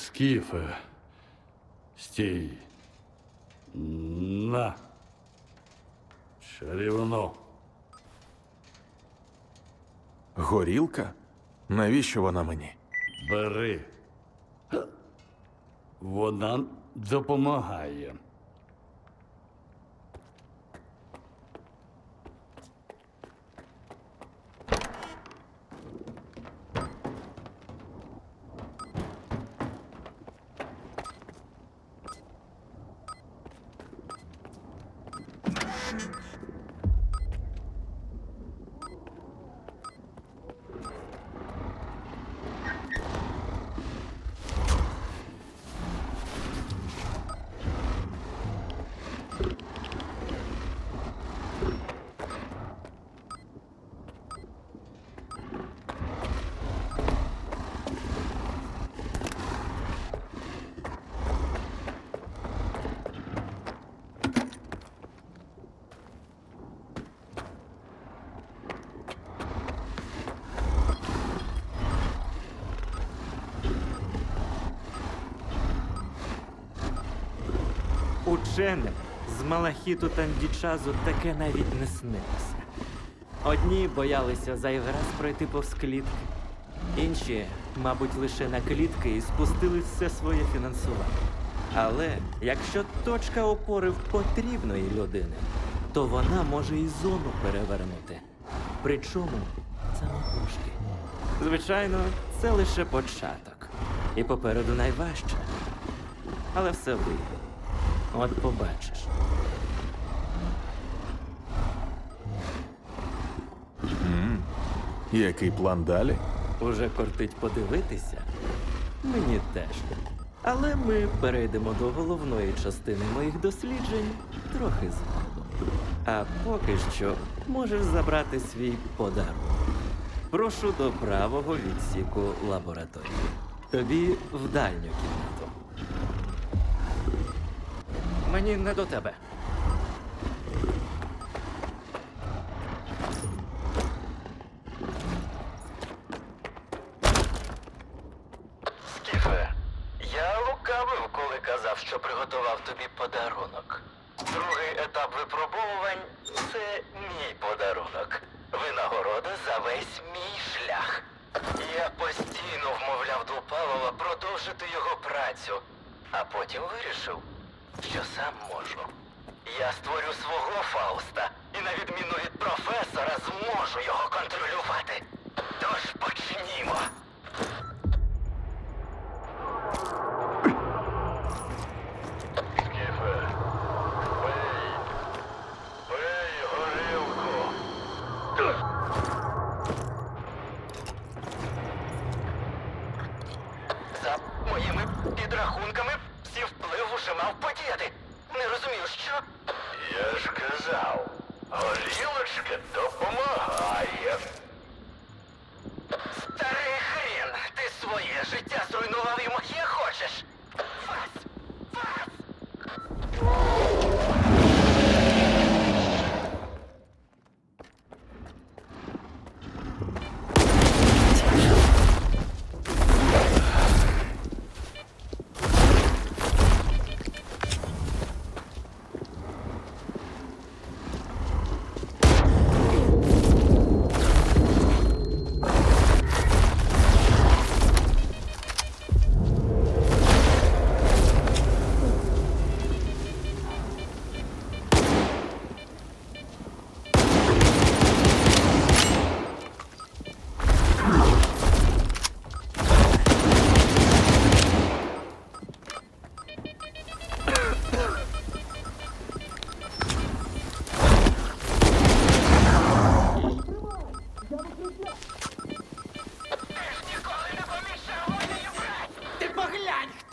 Скіфе. Стій. На. Чарівно. Горілка? Навіщо вона мені? Бери. Вона допомагає. Ученим з Малахіту Тандічазу таке навіть не снилося. Одні боялися зайвий раз пройти повз клітки, інші, мабуть, лише на клітки і спустили все своє фінансування. Але якщо точка опори в потрібної людини, то вона може і зону перевернути. Причому самотужки. Звичайно, це лише початок. І попереду найважче. Але все вийде. От побачиш. Який план далі? Уже кортить подивитися? Мені теж. Але ми перейдемо до головної частини моїх досліджень трохи згодом. А поки що можеш забрати свій подарунок. Прошу до правого відсіку лабораторії. Тобі в дальню кімнату. Мені не до тебе. Скіфе, я лукавив, коли казав, що приготував тобі подарунок. Другий етап випробовувань це мій подарунок. Винагорода за весь мій шлях. Я постійно вмовляв Двупалова продовжити його працю, а потім вирішив, що сам можу. Я створю свого Фауста і, на відміну від професора, зможу його контролювати. Тож почнімо.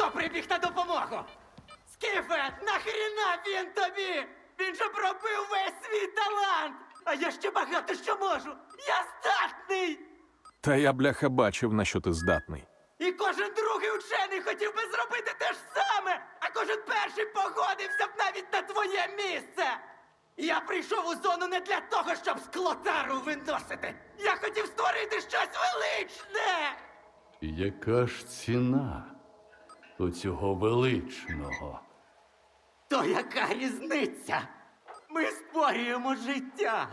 Хто прибіг на допомогу! Скіфе, нахріна він тобі? Він же пробив весь свій талант! А я ще багато що можу! Я здатний! Та я бляха бачив, на що ти здатний. І кожен другий учений хотів би зробити те ж саме, а кожен перший погодився б навіть на твоє місце. Я прийшов у зону не для того, щоб склотару виносити. Я хотів створити щось величне. Яка ж ціна у цього величного. То яка різниця? Ми створюємо життя,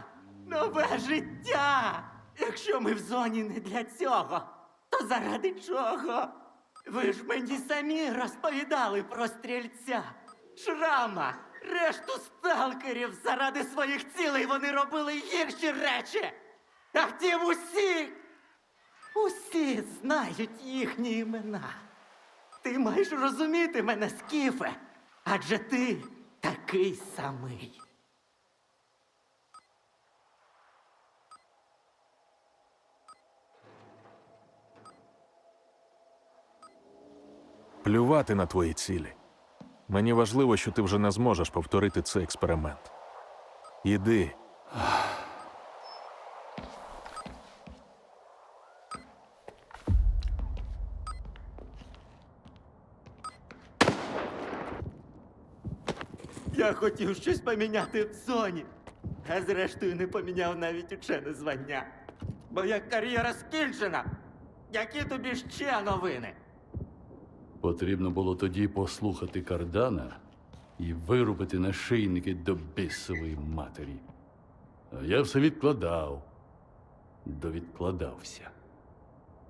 нове життя. Якщо ми в зоні не для цього, то заради чого? Ви ж мені самі розповідали про стрільця, шрама, решту сталкерів заради своїх цілей вони робили гірші речі. А втім усі, усі знають їхні імена. Ти маєш розуміти мене, Скіфе, адже ти такий самий. Плювати на твої цілі. Мені важливо, що ти вже не зможеш повторити цей експеримент. Іди. Я хотів щось поміняти в зоні, а зрештою не поміняв навіть учене звання. Бо як кар'єра скінчена, які тобі ще новини? Потрібно було тоді послухати кардана і вирубити нашийники до бісової матері. А я все відкладав, довідкладався.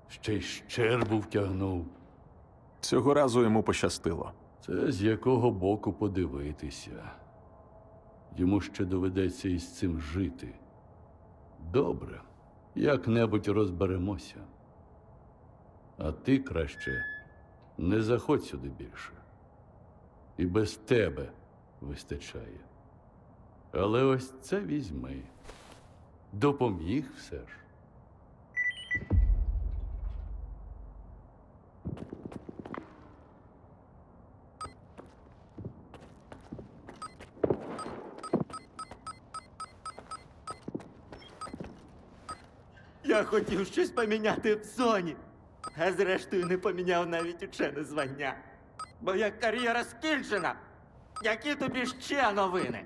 Ще й щербу втягнув. Цього разу йому пощастило. Це з якого боку подивитися. Йому ще доведеться із цим жити. Добре, як-небудь розберемося. А ти краще не заходь сюди більше. І без тебе вистачає. Але ось це візьми. Допоміг все ж. Я хотів щось поміняти в зоні, а зрештою не поміняв навіть учене звання. Бо як кар'єра скінчена, які тобі ще новини?